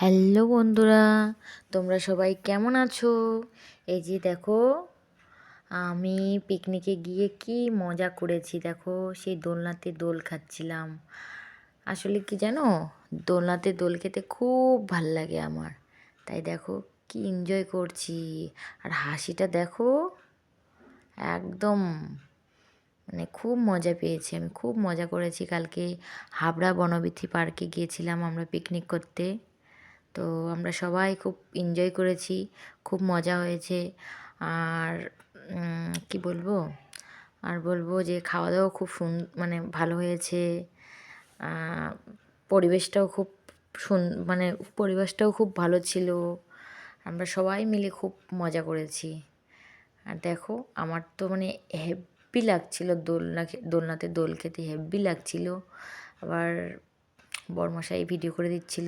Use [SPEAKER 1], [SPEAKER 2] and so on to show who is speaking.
[SPEAKER 1] Hello বন্ধুরা, তোমরা সবাই কেমন আছো? এই যে দেখো, আমি পিকনিকে গিয়ে কি মজা করেছি দেখো, সেই দোলনাতে দোল খাচ্ছিলাম। আসলে কি জানো, দোলনাতে দোল খেতে খুব ভালো লাগে আমার। তাই দেখো, কি এনজয় করছি। আর হাসিটা দেখো, একদম মানে খুব মজা পেয়েছি আমি, খুব মজা করেছি। কালকে হাবড়া বনবিথি পার্কে গিয়েছিলাম আমরা পিকনিক করতে। তো আমরা সবাই খুব এনজয় করেছি, খুব মজা হয়েছে। আর কি বলব? আর বলব যে খাওয়া দাওয়া খুব সুন মানে ভালো হয়েছে। পরিবেশটাও খুব সুন মানে পরিবেশটাও খুব ভালো ছিল। আমরা সবাই মিলে খুব মজা করেছি। আর দেখো, আমার তো মানে হেব্বি লাগছিল দোলনা দোলনাতে দোল খেতে হেব্বি লাগছিল। আবার বরমশাই ভিডিও করে দিচ্ছিল।